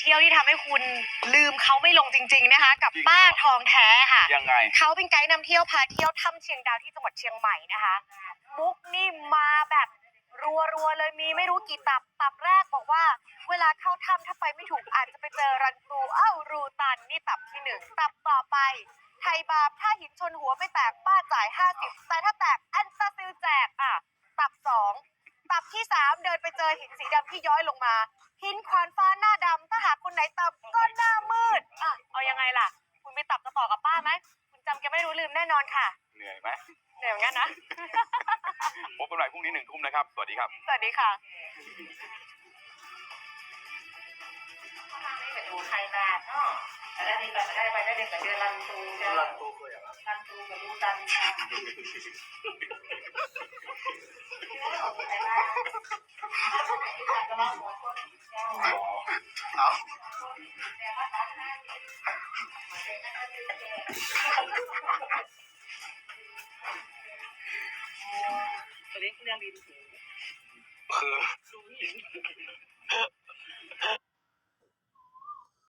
เที่ยวที่ทำให้คุณลืมเขาไม่ลงจริง ๆนะคะ กับป้าทองแท้ค่ะ ยังไง เขาเป็นไกด์นำเที่ยวพาเที่ยวถ้ำเชียงดาวที่จังหวัดเชียงใหม่นะคะมุกนี่มาแบบรัวๆเลยมีไม่รู้กี่ตับตับแรกบอกว่า เวลาเข้าถ้ำถ้าไปไม่ถูกอาจจะไปเจอรันตรูอ้าวรูตันนี่ตับที่หนึ่งตับต่อไป ไทยบาปถ้าหินชนหัวไม่แตกป้าจ่าย50แต่ถ้าแตกแอนตาซิลแจกอะตับสองตับที่สามเดินไปเจอหินสีดำที่ย้อยลงมาหินขวานฟ้ ตับจะต่อกับป้าไหมคุณจำแกไม่รู้ลืมแน่นอนค่ะ เหนื่อยไหมเหนื่อยเหมือนกันนะ พบกันใหม่พรุ่งนี้หนึ่งทุ่มนะครับ สวัสดีครับ สวัสดีค่ะไปดูไทยนาเนาะแล้วนี่ก็ได้ไปได้เด็กกับเดือนลันตูเดือนลันตูเคยลันตูกับลูตันค่ะก็มาหัวคนเจ้าเอา ตอนนี้เรื่องดินสูงคือสูงหิน